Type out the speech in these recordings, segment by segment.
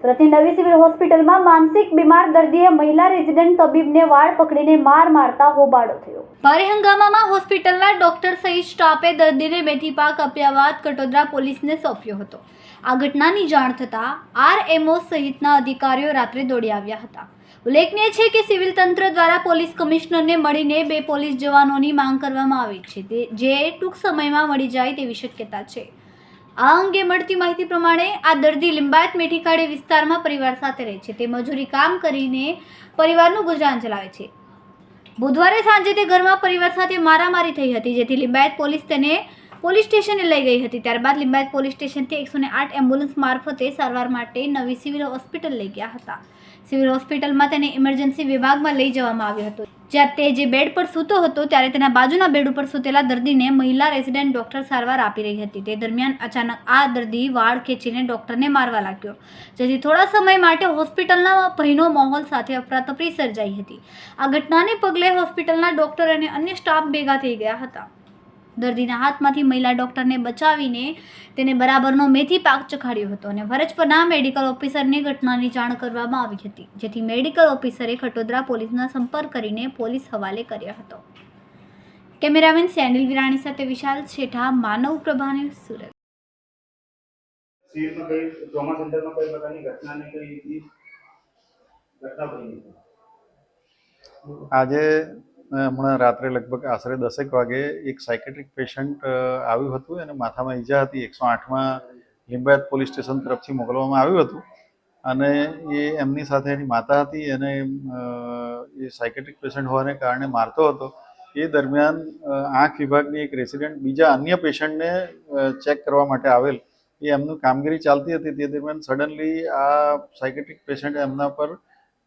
સુરતની નવી સિવિલ હોસ્પિટલમાં માનસિક બીમાર દર્દીએ મહિલા રેઝિડન્ટ તબીબને વાળ પકડીને માર મારતા હોબાળો થયો. ભારે હંગામામાં હોસ્પિટલના ડોક્ટર સહિત સ્ટાફે દર્દીને મેથી પાક આપ્યા બાદ કટોદરા પોલીસને સોંપ્યો હતો. આ ઘટનાની જાણ થતાં આરએમઓ સહિતના અધિકારીઓ રાત્રે દોડી આવ્યા હતા. ઉલ્લેખનીય છે કે સિવિલ તંત્ર દ્વારા પોલીસ કમિશનરને મળીને બે પોલીસ જવાનોની માંગ કરવામાં આવી છે જે ટૂંક સમયમાં મળી જાય તેવી શક્યતા છે. આ અંગે મળતી માહિતી પ્રમાણે આ દર્દી લિંબાયત મેઠીખાડી વિસ્તારમાં પરિવાર સાથે રહે છે. તે મજૂરી કામ કરીને પરિવારનું ગુજરાન ચલાવે છે. બુધવારે સાંજે તે ઘરમાં પરિવાર સાથે મારામારી થઈ હતી, જેથી લિંબાયત પોલીસ તેને પોલીસ સ્ટેશને લઈ ગઈ હતી. ત્યારબાદ લિંબાયત પોલીસ સ્ટેશનથી એકસો આઠ એમ્બ્યુલન્સ મારફતે સારવાર માટે નવી સિવિલ હોસ્પિટલ લઈ ગયા હતા. સિવિલ હોસ્પિટલમાં તેને ઇમરજન્સી વિભાગમાં લઈ જવામાં આવ્યો હતો. જ્યાં તે જે બેડ પર સૂતો હતો, ત્યારે તેના બાજુના બેડ ઉપર સૂતેલા દર્દીને મહિલા રેસિડેન્ટ ડોક્ટર સારવાર આપી રહી હતી. તે દરમિયાન અચાનક આ દર્દી વાળ ખેંચીને ડોક્ટરને મારવા લાગ્યો. જેથી થોડા સમય માટે હોસ્પિટલના ભયનો માહોલ સાથે અફરાતફરી સર્જાઈ હતી. આ ઘટનાને પગલે હોસ્પિટલના ડોક્ટર અને અન્ય સ્ટાફ ભેગા થઈ ગયા હતા. દર્દીના હાથમાંથી મહિલા ડોક્ટરને બચાવીને તેને બરાબરનો મેથી પાક ચખાડ્યો હતો અને ફરજ પરના મેડિકલ ઓફિસરને ઘટનાની જાણ કરવામાં આવી હતી જેથી મેડિકલ ઓફિસરે ખટોદરા પોલીસના સંપર્ક કરીને પોલીસ હવાલે કર્યો હતો. કેમેરામેન સેનિલ વિરાણી સાથે વિશાલ શેઠા માનવ પ્રભાને સુરત. સિવિલમાં કઈ ટ્રોમા સેન્ટરમાં કઈ પ્રકારની ઘટનાને કઈ ઘટના બની આજે હમણાં રાત્રે લગભગ આશરે દસેક વાગે એક સાયકેટ્રિક પેશન્ટ આવ્યું હતું અને માથામાં ઈજા હતી. એકસો આઠમાં લિંબાયત પોલીસ સ્ટેશન તરફથી મોકલવામાં આવ્યું હતું. અને એ એમની સાથે એની માતા હતી અને એ સાયકેટ્રિક પેશન્ટ હોવાને કારણે મારતો હતો. એ દરમિયાન આંખ વિભાગની એક રેસિડન્ટ બીજા અન્ય પેશન્ટને ચેક કરવા માટે આવેલ. એ એમનું કામગીરી ચાલતી હતી. તે દરમિયાન સડનલી આ સાયકેટ્રિક પેશન્ટ એમના પર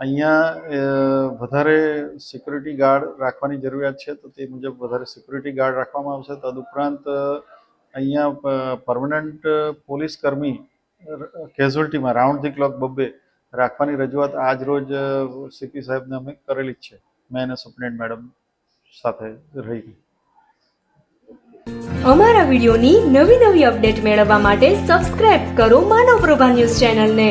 અહીંયા વધારે સિક્યુરિટી ગાર્ડ રાખવાની જરૂરિયાત છે, તો તે મુજબ વધારે સિક્યુરિટી ગાર્ડ રાખવામાં આવશે. તદુપરાંત અહીંયા પરમનન્ટ પોલીસ કર્મી કેઝ્યુઅલ્ટીમાં રાઉન્ડ ધી ક્લોક બબ્બે રાખવાની રજૂઆત આજ રોજ સીપી સાહેબને અમે કરેલી જ છે. મેં અને સુપ્રિન્ટેન્ડન્ટ મેડમ સાથે રહી. અમારા વિડીયોની નવી નવી અપડેટ મેળવવા માટે સબસ્ક્રાઇબ કરો માનવ પ્રભા ન્યૂઝ ચેનલને.